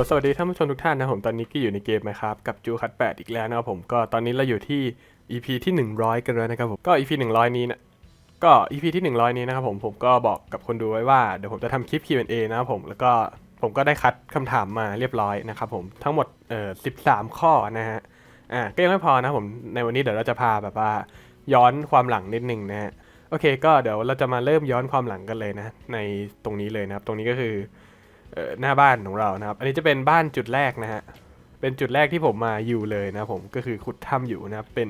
ลสวัสดีท่านผู้ชมทุกท่านนะผมตอนนี้ก็อยู่ในเกมนะครับกับจูคัต8อีกแล้วนะครับผมก็ตอนนี้เราอยู่ที่ EP ที่ 100 กันแล้วนะครับผมก็ EP 100 นี้นะก็ EP ที่ 100 นี้นะครับผมผมก็บอกกับคนดูไว้ว่าเดี๋ยวผมจะทำคลิป Q&A นะครับผมแล้วก็ผมก็ได้คัดคำถามมาเรียบร้อยนะครับผมทั้งหมดเอ่อ13 ข้อนะฮะอ่าก็ยังไม่พอนะผมในวันนี้เดี๋ยวเราจะพาแบบว่าย้อนความหลังนิดหนึ่งนะฮะโอเค ก็เดี๋ยวเราจะมาเริ่มย้อนความหลังกันเลยนะในตรงนี้เลยนะครับตรงนี้ก็คือ หน้าบ้านของเรานะครับ อันนี้จะเป็นบ้านจุดแรกนะฮะ เป็นจุดแรกที่ผมมาอยู่เลยนะผมก็คือขุดถ้ำอยู่นะครับเป็น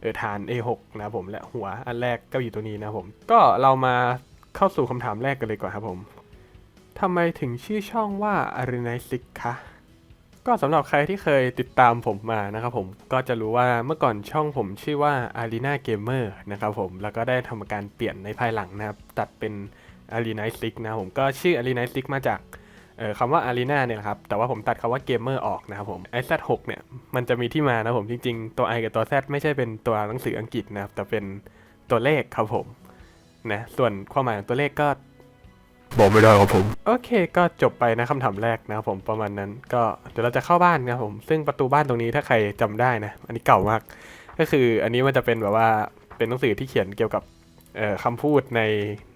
เออฐาน A6 นะผมและหัวอันแรกก็อยู่ตัวนี้นะผม ก็เรามาเข้าสู่คำถามแรกกันเลยก่อนครับผมทำไมถึงชื่อช่องว่า a r e n a s i c คะก็สำหรับใครที่เคยติดตามผมมานะครับผมก็จะรู้ว่าเมื่อก่อนช่องผมชื่อว่า Arena Gamer นะครับผมแล้วก็ได้ทำการเปลี่ยนในภายหลังนะครับ ตัดเป็น a r e n a s i c นะผมก็ชื่อ a r e n a s i c มาจาก เออคำว่า Arena เนี่ยครับ แต่ว่าผมตัดคำว่า Gamer อร์ออกนะครับผม i z 6เนี่ย มันจะมีที่มานะผมจริงๆ ตัว i กับตัว z ไม่ใช่เป็นตัวหนังสืออังกฤษนะครับ แต่เป็นตัวเลขครับผมนะส่วนความหมายของตัวเลขก็บอกไม่ได้ครับผม โอเคก็จบไปนะคำถามแรกนะครับผมประมาณนั้นก็เดี๋ยวเราจะเข้าบ้านนะครับผม ซึ่งประตูบ้านตรงนี้ถ้าใครจำได้นะ อันนี้เก่ามาก ก็คืออันนี้มันจะเป็นแบบว่าเป็นหนังสือที่เขียนเกี่ยวกับคำพูดใน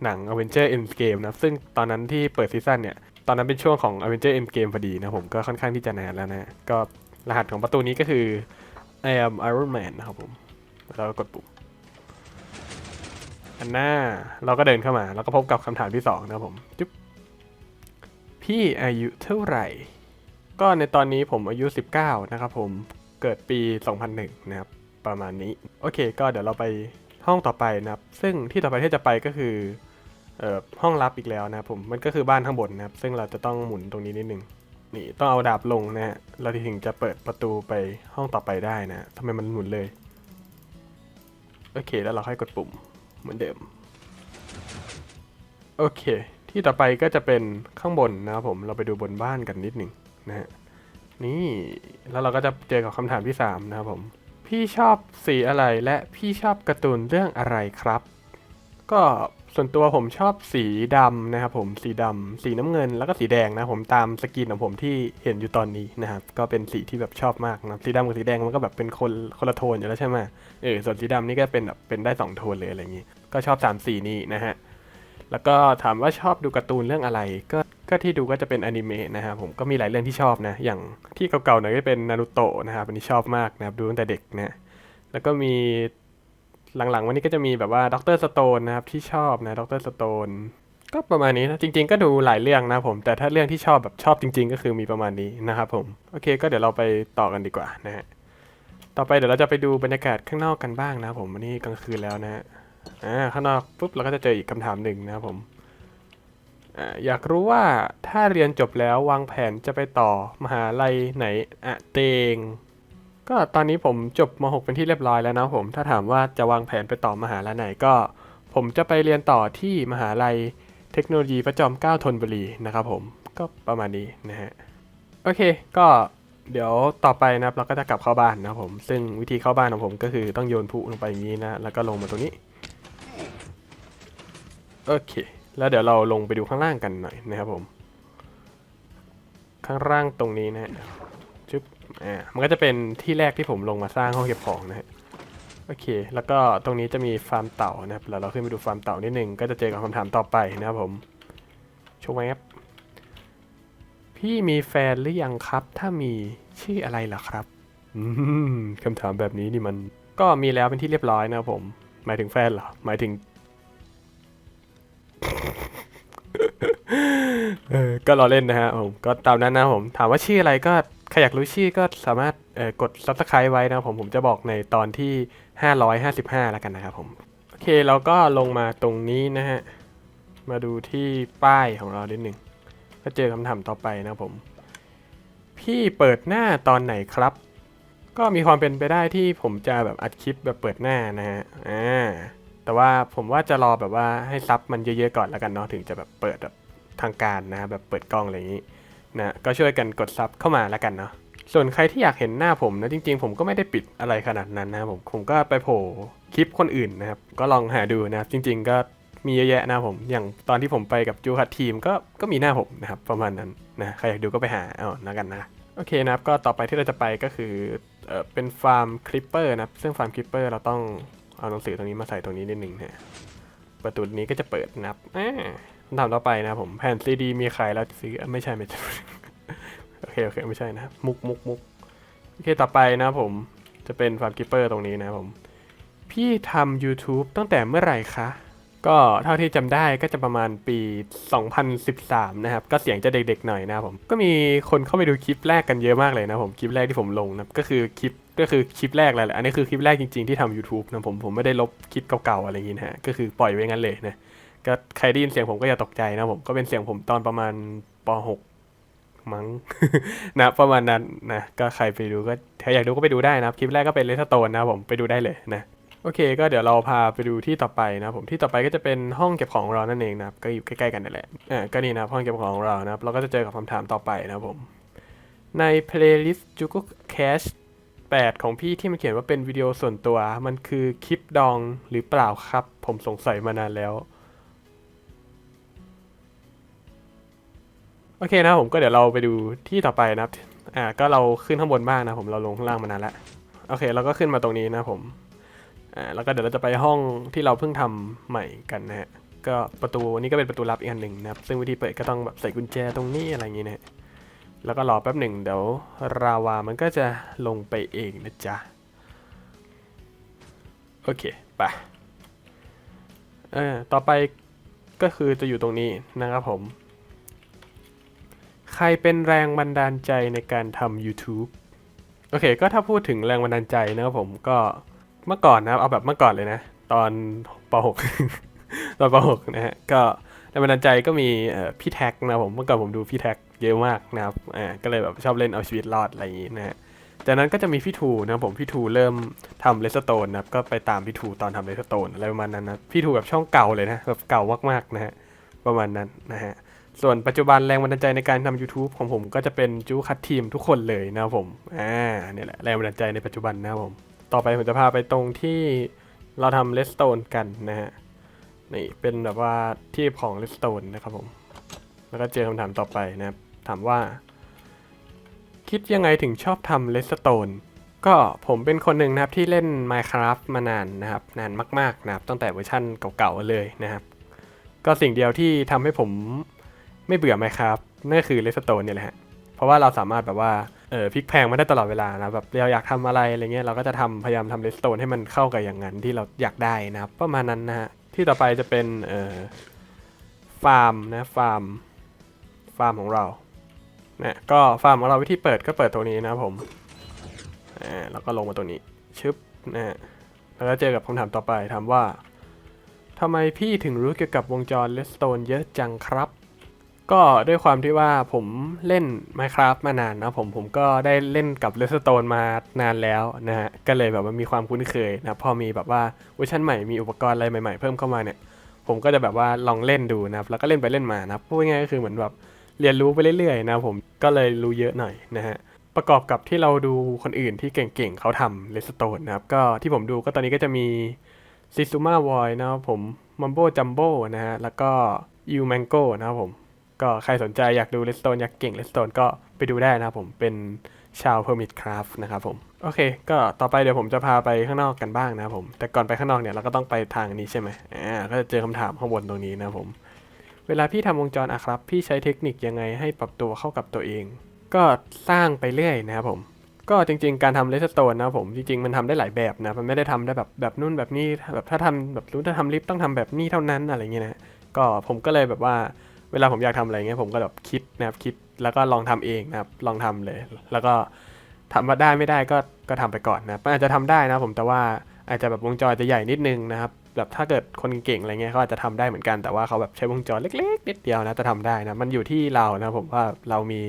หนัง Avenger Endgame นะครับซึ่งตอนนั้นที่เปิดซีซั่นเนี่ย ตอนนั้นเป็นช่วงของ Avenger Endgame พอดีนะผมก็ค่อนข้างที่จะนานแล้วนะ ก็รหัสของประตูนี้ก็คือ I am Iron Man นะครับผม แล้วก็กดปุ่ม อันหน้าเราก็เดินเข้ามา แล้วก็พบกับคำถามที่สองนะครับผมจุ๊บพี่อายุเท่าไหร่ ก็ในตอนนี้ผมอายุ 19 นะครับผมเกิดปี 2001 นะครับ ประมาณนี้ โอเค ก็เดี๋ยวเราไปห้องต่อไปนะครับ ซึ่งที่ต่อไปที่จะไปก็คือ เอ่อห้องลับอีกแล้วนะครับผมมันก็คือบ้านข้างบนนะครับ ซึ่งเราจะต้องหมุนตรงนี้นิดนึงนี่ต้องเอาดาบลงนะฮะเราถึงจะเปิดประตูไปห้องต่อไปได้นะทำไมมันหมุนเลย โอเคแล้วเราค่อยกดปุ่มเหมือนเดิม โอเค ที่ต่อไปก็จะเป็นข้างบนนะครับผมเราไปดูบนบ้านกันนิดหนึ่งนะฮะนี่แล้วเราก็จะเจอกับคำถามที่สามนะครับผม พี่ชอบสีอะไรและพี่ชอบการ์ตูนเรื่องอะไรครับ ก็ส่วนตัวผมชอบสีดำนะครับผมสีดำสีน้ำเงินแล้วก็สีแดงนะผมตามสกินของผมที่เห็นอยู่ตอนนี้นะครับก็เป็นสีที่แบบชอบมากนะสีดำกับสีแดงมันก็แบบเป็นคนคนละโทนอยู่แล้วใช่ไหมเออส่วนสีดำนี่ก็เป็นแบบเป็นได้สองโทนเลยอะไรอย่างนี้ ก็ชอบสามสีนี้นะฮะแล้วก็ถามว่าชอบดูการ์ตูนเรื่องอะไร ก็ก็ที่ดูก็จะเป็นอนิเมะนะครับผมก็มีหลายเรื่องที่ชอบนะ อย่างที่เก่าๆหน่อยก็เป็นนารูโตะนะครับอันนี้ชอบมากนะครับดูตั้งแต่เด็กนะแล้วก็มี หลังๆ วันนี้ก็จะมีแบบว่าด็อกเตอร์สโตนนะครับที่ชอบนะด็อกเตอร์สโตนก็ประมาณนี้นะจริง ๆ ก็ดูหลายเรื่องนะผม แต่ถ้าเรื่องที่ชอบแบบชอบจริง ๆ ก็คือมีประมาณนี้นะครับผมโอเค ก็เดี๋ยวเราไปต่อกันดีกว่านะฮะต่อไปเดี๋ยวเราจะไปดูบรรยากาศข้างนอกกันบ้างนะครับผมวันนี้กลางคืนแล้วนะฮะอ่าข้างนอกปุ๊บเราก็จะเจออีกคำถามหนึ่งนะครับผมอ่าอยากรู้ว่าถ้าเรียนจบแล้ววางแผนจะไปต่อมหาลัยไหนอะเตง ก็ตอนนี้ผมจบม .6 เป็นที่เรียบร้อยแล้วนะผม ถ้าถามว่าจะวางแผนไปต่อมหาลัยไหนก็ ผมจะไปเรียนต่อที่มหาลัยเทคโนโลยีพระจอมเกล้าธนบุรีนะครับผมก็ประมาณนี้นะฮะโอเคก็เดี๋ยวต่อไปนะครับเราก็จะกลับเข้าบ้านนะครับผม ซึ่งวิธีเข้าบ้านของผมก็คือต้องโยนผุลงไปอย่างนี้นะแล้วก็ลงมาตรงนี้โอเค แล้วเดี๋ยวเราลงไปดูข้างล่างกันหน่อยนะครับผม ข้างล่างตรงนี้นะฮะ อ่ามันก็จะเป็นที่แรกที่ผมลงมาสร้างห้องเก็บของนะฮะโอเค แล้วก็ตรงนี้จะมีฟาร์มเต่านะครับแล้วเราขึ้นไปดูฟาร์มเต่านิดนึงก็จะเจอกับคำถามต่อไปนะครับผมโชว์แอปพี่มีแฟนหรือยังครับ ถ้ามีชื่ออะไรล่ะครับคำถามแบบนี้นี่มันก็มีแล้วเป็นที่เรียบร้อยนะครับผม หมายถึงแฟนเหรอ หมายถึง เออก็รอเล่นนะฮะผม ก็ตามนั้นนะผม ถามว่าชื่ออะไรก็ ใครอยากรู้ชื่อก็สามารถกด subscribe ไว้นะผมผมจะบอกในตอนที่ 555 แล้วกันนะครับผมโอเคเราก็ลงมาตรงนี้นะฮะ มาดูที่ป้ายของเรานิดหนึ่งก็เจอคำถามต่อไปนะผม พี่เปิดหน้าตอนไหนครับ ก็มีความเป็นไปได้ที่ผมจะแบบอัดคลิปแบบเปิดหน้านะฮะอ่าแต่ว่าผมว่าจะรอแบบว่าให้ซับมันเยอะๆก่อนแล้วกันเนาะถึงจะแบบเปิดแบบทางการนะแบบเปิดกล้องอะไรอย่างนี้ นะก็ช่วยกันกดซับเข้ามาแล้วกันเนาะส่วนใครที่อยากเห็นหน้าผมนะจริงๆ ผมก็ไม่ได้ปิดอะไรขนาดนั้นนะผมผมก็ไปโผล่คลิปคนอื่นนะครับ ก็ลองหาดูนะครับ จริง ๆ ก็มีเยอะแยะนะผม อย่างตอนที่ผมไปกับจูคัดทีมก็ก็มีหน้าผมนะครับ ประมาณนั้นนะใครอยากดูก็ไปหาเอานะกันนะโอเคนะครับก็ต่อไปที่เราจะไปก็คือเออเป็นฟาร์มคลิปเปอร์นะครับซึ่งฟาร์มคลิปเปอร์เราต้องเอาหนังสือตรงนี้มาใส่ตรงนี้นิดนึงนะประตูนี้ก็จะเปิดนะครับ คำถามต่อไปนะผมแผ่นซีดีมีขายแล้วซื้อไม่ใช่ไม่ใช่โอเคโอเคไม่ใช่นะ มุกมุกมุกโอเคต่อไปนะผมจะเป็นฟาร์มคิปเปอร์ตรงนี้นะผม พี่ทำ YouTube ตั้งแต่เมื่อไหร่คะ ก็เท่าที่จำได้ก็จะประมาณปี 2013 นะครับ ก็เสียงจะเด็กๆหน่อยนะผม ก็มีคนเข้าไปดูคลิปแรกกันเยอะมากเลยนะผม คลิปแรกที่ผมลงนะก็คือคลิปก็คือคลิปแรกแหละอันนี้คือคลิปแรกจริงๆที่ทำ YouTube นะผมผมไม่ได้ลบคลิปเก่าๆอะไรอย่างงี้นะฮะก็คือปล่อยไว้งั้นเลยนะ ก็ใครได้ยินเสียงผมก็อย่าตกใจนะผมก็เป็นเสียงผมตอนประมาณป .6 มั้งนะประมาณนั้นนะก็ใครไปดูก็ถ้าอยากดูก็ไปดูได้นะครับคลิปแรกก็เป็นเลสโตนนะผมไปดูได้เลยนะโอเค ก็เดี๋ยวเราพาไปดูที่ต่อไปนะผมที่ต่อไปก็จะเป็นห้องเก็บของเรานั่นเองนะครับก็อยู่ใกล้ๆกันนั่นแหละอ่าก็นี่นะห้องเก็บของเรานะครับเราก็จะเจอกับคำถามต่อไปนะผมใน playlist j u k o Cash 8ของพี่ที่มันเขียนว่าเป็นวิดีโอส่วนตัว มันคือคลิปดองหรือเปล่าครับ ผมสงสัยมานานแล้ว โอเคนะผมก็เดี๋ยวเราไปดูที่ต่อไปนะครับอ่าก็เราขึ้นข้างบนบ้างนะผมเราลงข้างล่างมานานแล้วโอเคเราก็ขึ้นมาตรงนี้นะผมอ่าแล้วก็เดี๋ยวเราจะไปห้องที่เราเพิ่งทำใหม่กันนะฮะก็ประตูนี้ก็เป็นประตูลับอีกอันหนึ่งนะครับ ซึ่งวิธีเปิดก็ต้องแบบใส่กุญแจตรงนี้อะไรอย่างงี้นะฮะแล้วก็รอแป๊บหนึ่งเดี๋ยวราวามันก็จะลงไปเองนะจ๊ะ โอเคไปเออต่อไปก็คือจะอยู่ตรงนี้นะครับผม รเป็นแรงบันดาลใจในการทำ YouTube โอเค ก็ถ้าพูดถึงแรงบันดาลใจนะครับผมก็เมื่อก่อนนะครับเอาแบบเมื่อก่อนเลยนะ ตอนป .6 ตอนป .6 นะฮะก็แรงบันดาลใจก็มีพี่แท็กนะผมเมื่อก่อนผมดูพี่แท็กเยอะมากนะครับอ่าก็เลยแบบชอบเล่นเอาชีวิตรอดอะไรอย่างงี้นะฮะจากนั้นก็จะมีพี่ทูนะผมพี่ทูเริ่มทำเลสโตนนะครับก็ไปตามพี่ทูตอนทำเลสโตนอะไรประมาณนั้นนะพี่ทูแบบช่องเก่าเลยนะแบบเก่ามากๆนะฮะประมาณนั้นนะฮะ ส่วนปัจจุบันแรงบันดาลใจในการทำ YouTube ของผมก็จะเป็นจูคัตทีมทุกคนเลยนะครับผมอ่าเนี่ยแหละแรงบันดาลใจในปัจจุบันนะครับผม ต่อไปผมจะพาไปตรงที่เราทำเลสโตนกันนะฮะนี่เป็นแบบว่าที่ของเลสโตนนะครับผม แล้วก็เจอคำถามต่อไปนะครับถามว่า คิดยังไงถึงชอบทำเลสโตนก็ผมเป็นคนหนึ่งนะครับที่เล่น Minecraft มานานนะครับ นานมากๆนะครับตั้งแต่เวอร์ชั่นเก่าๆเลยนะครับ ก็สิ่งเดียวที่ทำให้ผม ไม่เบื่อ Minecraft นั่นก็คือเลสโตนเนี่ยแหละฮะเพราะว่าเราสามารถแบบว่าเออพลิกแพลงมาได้ตลอดเวลานะแบบเราอยากทำอะไรอะไรเงี้ยเราก็จะทำพยายามทำเลสโตนให้มันเข้ากับอย่างนั้นที่เราอยากได้นะครับประมาณนั้นนะฮะที่ต่อไปจะเป็นเออฟาร์มนะฟาร์มฟาร์มของเรานะก็ฟาร์มของเราวิธีเปิดก็เปิดตรงนี้นะผมอ่าแล้วก็ลงมาตรงนี้ชึบนะแล้วก็เจอกับคำถามต่อไปถามว่าทำไมพี่ถึงรู้เกี่ยวกับวงจรเลสโตนเยอะจังครับ ก็ด้วยความที่ว่าผมเล่น Minecraft มานานนะผมผมก็ได้เล่นกับ Redstone มานานแล้วนะฮะก็เลยแบบว่ามีความคุ้นเคยนะพอมีแบบว่าเวอร์ชันใหม่มีอุปกรณ์อะไรใหม่ๆเพิ่มเข้ามาเนี่ยผมก็จะแบบว่าลองเล่นดูนะครับแล้วก็เล่นไปเล่นมานะพูดง่ายก็คือเหมือนแบบเรียนรู้ไปเรื่อยๆนะผมก็เลยรู้เยอะหน่อยนะฮะประกอบกับที่เราดูคนอื่นที่เก่งๆเขาทำ Redstone นะครับก็ที่ผมดูก็ตอนนี้ก็จะมีซิซูมาวอยนะครับผมมัมโบจัมโบนะฮะแล้วก็ยูแมงโกนะครับผม ก็ใครสนใจอยากดูเลสโตนอยากเก่งเลสโตนก็ไปดูได้นะครับผมเป็นชาว Permit Craft นะครับผม โอเค ก็ต่อไปเดี๋ยวผมจะพาไปข้างนอกกันบ้างนะครับผม แต่ก่อนไปข้างนอกเนี่ยเราก็ต้องไปทางนี้ใช่ไหมอ่าก็จะเจอคำถามข้างบนตรงนี้นะครับผม เวลาพี่ทำวงจรอะครับ พี่ใช้เทคนิคยังไงให้ปรับตัวเข้ากับตัวเอง ก็สร้างไปเรื่อยนะครับผมก็จริงๆ การทำเลสโตนนะผมจริงๆ มันทำได้หลายแบบนะ มันไม่ได้ทำได้แบบแบบนู่นแบบนี้แบบถ้าทำแบบรู้ถ้าทำลิฟต์ต้องทำแบบนี้เท่านั้นอะไรเงี้ยนะ ก็ผมก็เลยแบบว่า เวลาผมอยากทำอะไรเงี้ยผมก็แบบคิดนะครับคิดแล้วก็ลองทำเองนะครับลองทำเลย แล้วก็ทำมาได้ไม่ได้ก็ก็ทำไปก่อนนะมันอาจจะทำได้นะผมแต่ว่าอาจจะแบบวงจรจะใหญ่นิดนึงนะครับแบบถ้าเกิดคนเก่งอะไรเงี้ยเขาอาจจะทำได้เหมือนกันแต่ว่าเขาแบบใช้วงจรเล็กๆนิดเดียวนะจะทำได้นะมันอยู่ที่เรานะผมว่าเรามี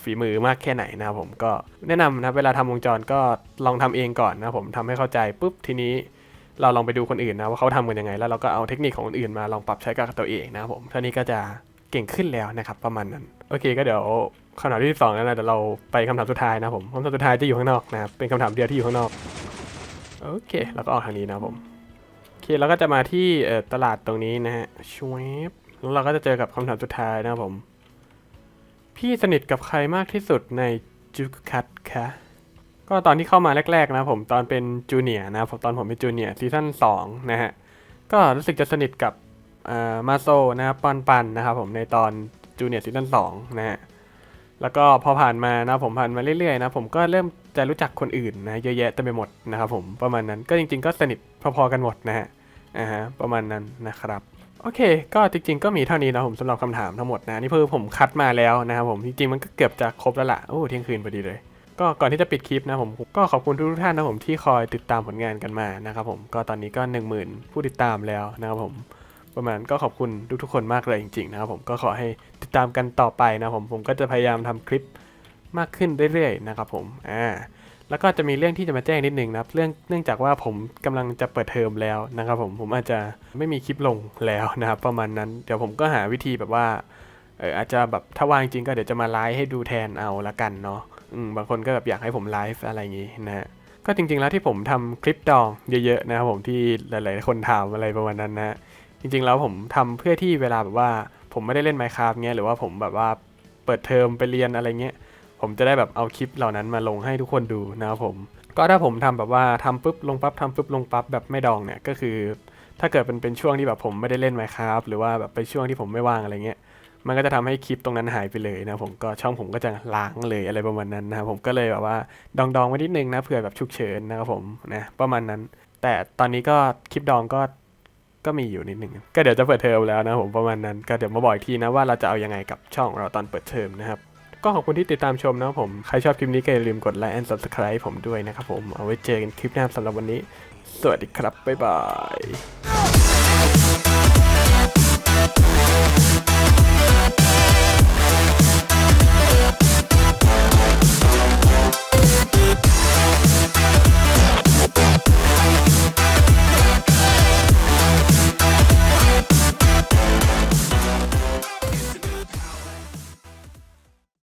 ฝีมือมากแค่ไหนนะครับผมก็แนะนำนะเวลาทำวงจรก็ลองทำเองก่อนนะผมทำให้เข้าใจปุ๊บทีนี้ เราลองไปดูคนอื่นนะว่าเขาทำกันยังไง แล้วเราก็เอาเทคนิคของคนอื่นมาลองปรับใช้กับตัวเองนะครับผมเท่านี้ก็จะเก่งขึ้นแล้วนะครับประมาณนั้น โอเคก็เดี๋ยวคำถามที่สองแล้วนะเดี๋ยวเราไปคำถามสุดท้ายนะผมคำถามสุดท้ายจะอยู่ข้างนอกนะครับเป็นคำถามเดียวที่อยู่ข้างนอกโอเคแล้วก็ออกทางนี้นะผมโอเคเราก็จะมาที่ตลาดตรงนี้นะฮะชวบแล้วเราก็จะเจอกับคำถามสุดท้ายนะผม พี่สนิทกับใครมากที่สุดในจูคัตคะ ก็ตอนที่เข้ามาแรกๆนะผมตอนเป็นจูเนียนะผมตอนผมเป็นจูเนียซีซั่น2นะฮะก็รู้สึกจะสนิทกับอ่ามาโซนะครับปอนปันนะครับผมในตอนจูเนียซีซั่น2นะฮะแล้วก็พอผ่านมานะผมผ่านมาเรื่อยๆนะผมก็เริ่มจะรู้จักคนอื่นนะเยอะแยะเต็มไปหมดนะครับผมประมาณนั้นก็จริง ๆ ก็สนิทพอๆกันหมดนะฮะอ่าฮะประมาณนั้นนะครับโอเค ก็จริงๆ ก็มีเท่านี้นะผมสำหรับคำถามทั้งหมดนะ นี่เพิ่งผมคัดมาแล้วนะครับผม จริงๆ มันก็เกือบจะครบแล้วล่ะ โอ้เที่ยงคืนพอดีเลย ก็ก่อนที่จะปิดคลิปนะผมก็ขอบคุณทุกๆท่านนะผมที่คอยติดตามผลงานกันมานะครับผมก็ตอนนี้ก็ 1 0,000 ผู้ติดตามแล้วนะครับผมประมาณก็ขอบคุณทุกๆคนมากเลยจริงๆนะครับผมก็ขอให้ติดตามกันต่อไปนะผมผมก็จะพยายามทำคลิปมากขึ้นเรื่อยๆนะครับผมอ่าแล้วก็จะมีเรื่องที่จะมาแจ้งนิดนึงนะครับเรื่องเนื่องจากว่าผมกำลังจะเปิดเทอมแล้วนะครับผมผมอาจจะไม่มีคลิปลงแล้วนะครับประมาณนั้นเดี๋ยวผมก็หาวิธีแบบว่าเอออาจจะแบบถ้าว่างจริงก็เดี๋ยวจะมาไลฟ์ให้ดูแทนเอาละกันเนาะ บางคนก็แบบอยากให้ผมไลฟ์อะไรอย่างงี้นะฮะก็จริงๆแล้วที่ผมทำคลิปดองเยอะๆนะครับผมที่หลายๆคนถามอะไรประมาณนั้นนะจริงๆแล้วผมทำเพื่อที่เวลาแบบว่าผมไม่ได้เล่น Minecraft เงี้ยหรือว่าผมแบบว่าเปิดเทอมไปเรียนอะไรเงี้ยผมจะได้แบบเอาคลิปเหล่านั้นมาลงให้ทุกคนดูนะครับผม ก็ถ้าผมทำแบบว่าทำปุ๊บลงปั๊บทำปุ๊บลงปั๊บแบบไม่ดองเนี่ยก็คือ ถ้าเกิดเป็นเป็นช่วงที่แบบผมไม่ได้เล่น Minecraft หรือว่าแบบเป็นช่วงที่ผมไม่ว่างอะไรเงี้ย มันก็จะทำให้คลิปตรงนั้นหายไปเลยนะผมก็ช่องผมก็จะล้างเลยอะไรประมาณนั้นนะผมก็เลยแบบว่าดองๆไว้นิดนึงนะเผื่อแบบฉุกเฉินนะครับผมนะประมาณนั้น แต่ตอนนี้ก็คลิปดองก็ก็มีอยู่นิดนึงก็เดี๋ยวจะเปิดเทอมแล้วนะผมประมาณนั้น ก็เดี๋ยวมาบอกอีกทีนะว่าเราจะเอายังไงกับช่องเราตอนเปิดเทอมนะครับก็ขอบคุณที่ติดตามชมนะผม ใครชอบคลิปนี้ก็อย่าลืมกดไลค์และ subscribe ผมด้วยนะครับผม เอาไว้เจอกันคลิปหน้าสำหรับวันนี้ สวัสดีครับ บ๊ายบาย